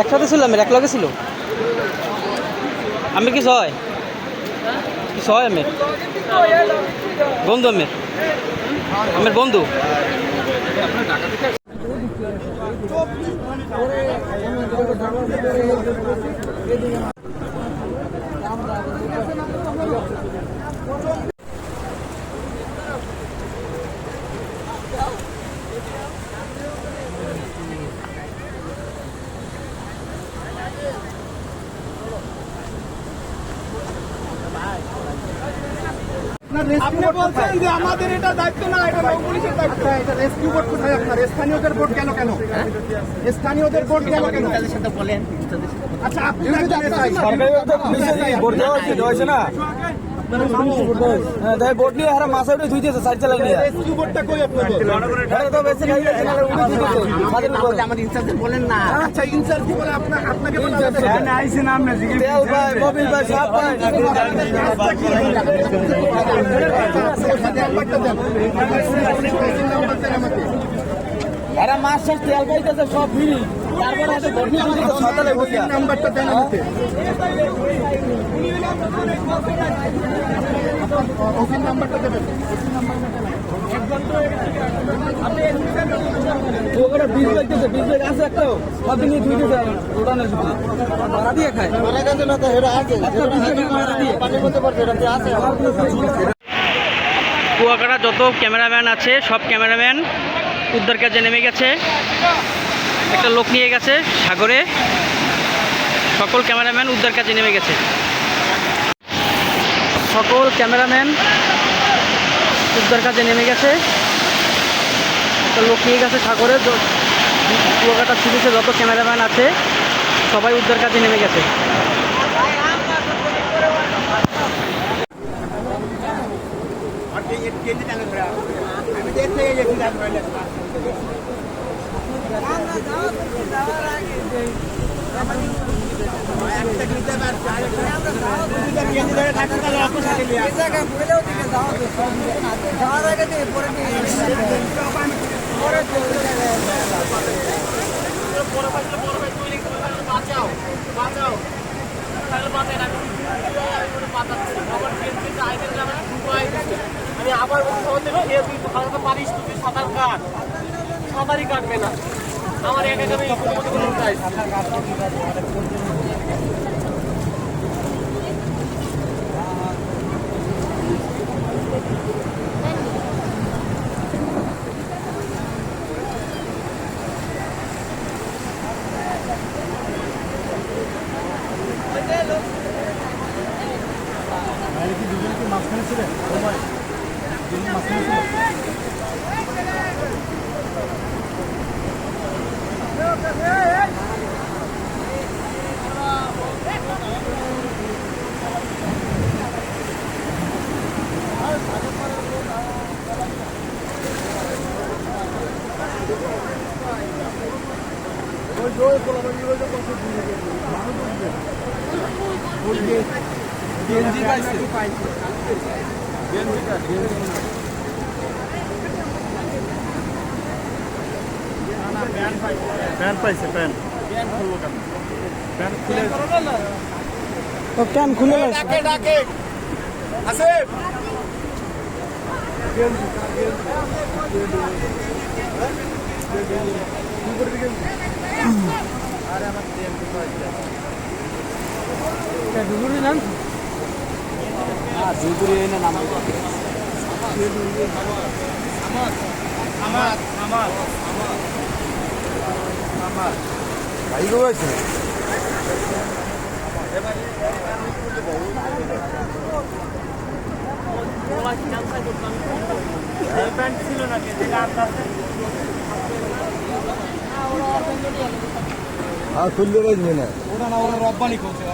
একসাথে ছিল আমের এক লগে ছিল। আমি কিছু হয় কিছু হয় আমের? বন্ধু আমের। আমের বন্ধু। আপনি বলছেন যে আমাদের এটা দায়িত্ব না এটা পুলিশের দায়িত্ব। এটা রেস্কিউ বোর্ড কোথায় আপনার? স্থানীয়দের বোট গেল কেন? স্থানীয়দের বোট গেল কেন? আচ্ছা আপনি বোট নিয়ে হারা মাছা উঠে ধুইতেছে সাইড চালাই নিয়ে। বোটটা কই আপনাদের? তো বেশি খাই উঠে ধুইতেছে ইনচার্জ বলেন না? আচ্ছা ইনচার্জ কি বলে? আপনার আপনাকে বলা হয়েছে? তেল ভাই মোবিল ভাই সব ভাই নাম্বারটা দেন। নাম্বার দেন আমাকে। হারা মাছ শেষ তেল খাইতেছে সব ফ্রি। কুয়াকাটা যত ক্যামেরাম্যান আছে সব ক্যামেরাম্যান উদ্ধার কাজে নেমে গেছে একটা লোক নিয়ে গেছে সাগরে। সকল ক্যামেরাম্যান উদ্ধার কাজে নেমে গেছে। সকল ক্যামেরাম্যান উদ্ধার কাজে নেমে গেছে। একটা লোক নিয়ে গেছে সাগরে। কুয়াকাটা সিরিজে যত ক্যামেরাম্যান আছে, সবাই উদ্ধার কাজে নেমে গেছে। বাঁচাও বাঁচাও তাহলে বাঁচাই না আমি আবার খবর দেবো এ তুই সাঁতার কাট। সাঁতারই কাটবে না। আমার এক একারে কোনো মতো কোনো চাই প্যান পাইছে প্যান প্যান খুলে ও কেন খুলে ডাকে ডাকে। আসিফ। আমার আমার ছিল নাকি যেটা আপনার আর খুললে গেছে না ওটা না ওরা রব্বানি করছে।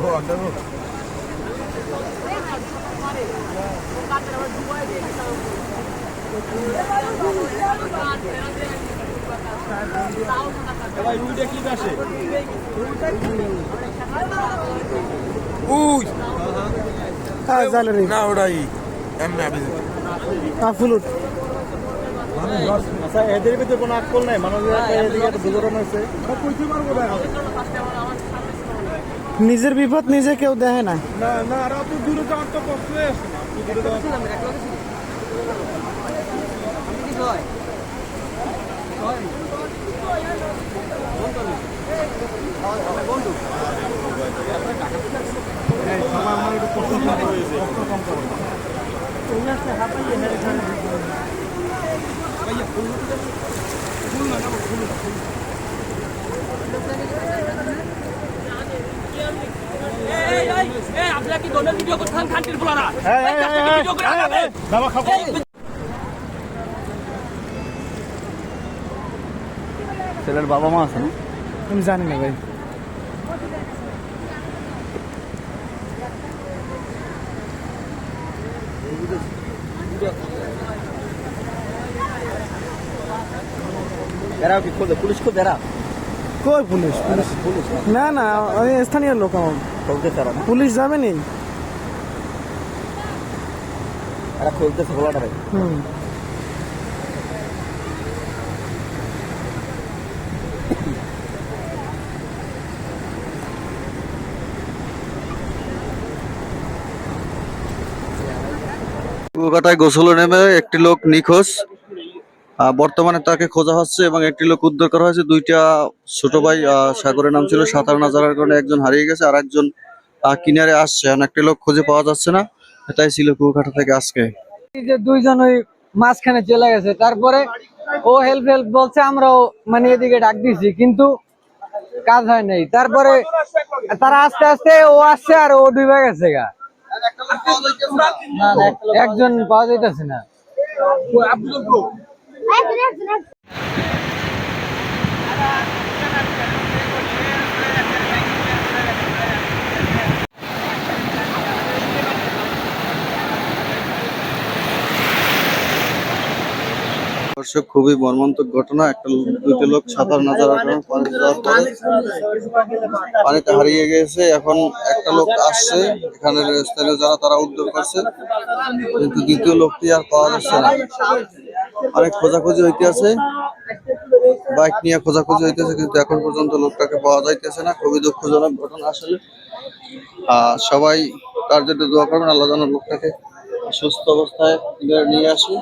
ও আন্ডার ভাই রুই দেখলি আসে উই। হ্যাঁ জালে না এমনি আচ্ছা এদের ভিতরে কোনো আক্কল নাই? মানুষের এদিকে দুর্ঘটনা হয়েছে নিজের বিপদ নিজে কেউ দেখে না। না না আর অত দূরে যাওয়ার তো কষ্ট হয়ে আসছে আপনারা কি দলের ভিডিও করছেন খান্তির ফুলারা ছেলের বাবা মা আছে না আমি জানি না ভাই এরাও কি? খোঁজে পুলিশ খোঁজে এরা কই পুলিশ? পুলিশ না না আমি স্থানীয় লোক আমার। না। পুলিশ যাবে নি? এরা খোঁজতেছে খোলাটা ভাই। হুম। কুয়াকাটায় গোসলে নেমে একটি লোক নিখোঁজ। বর্তমানে তাকে খোঁজা হচ্ছে এবং একটি লোক উদ্ধার করা হয়েছে। দুইটা ছোট ভাই সাগরের নাম ছিল সাঁতার না জানার কারণে একজন হারিয়ে গেছে আর একজন কিনারে আসছে এখন একটি লোক খুঁজে পাওয়া যাচ্ছে না। এটাই ছিল কুয়াকাটা থেকে আজকে। যে দুইজন ওই মাঝখানে চলে গেছে, তারপরে ও হেল্প হেল্প বলছে, আমরাও মানে এদিকে ডাক দিছি কিন্তু কাজ হয় নাই। তারপরে তারা আস্তে আস্তে ও আসছে আর ও ডুবে গেছে গা। একজন পাওয়া যাইতেছে না। দর্শক খুবই মর্মান্তক ঘটনা। একটা দুইটা লোক সাঁতার না জানার কারণে পানিতে হারিয়ে গেছে। এখন একটা লোক আসছে, এখানে স্থানীয় যারা, তারা উদ্ধার করছে। কিন্তু দ্বিতীয় লোকটি আর পাওয়া যাচ্ছে না। অনেক খোঁজাখুঁজি হইতে আছে বাইক নিয়ে খোঁজাখুঁজি হইতেছে, কিন্তু এখন পর্যন্ত লোকটাকে পাওয়া যাইতেছে না। খুবই দুঃখজনক ঘটনা আসলে। আহ সবাই তার জন্য দোয়া করবেন। আল্লাহ যেন লোকটাকে সুস্থ অবস্থায় নিয়ে আসে।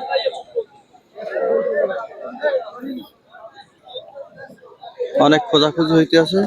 অনেক খোঁজাখুঁজি হইতে আছে।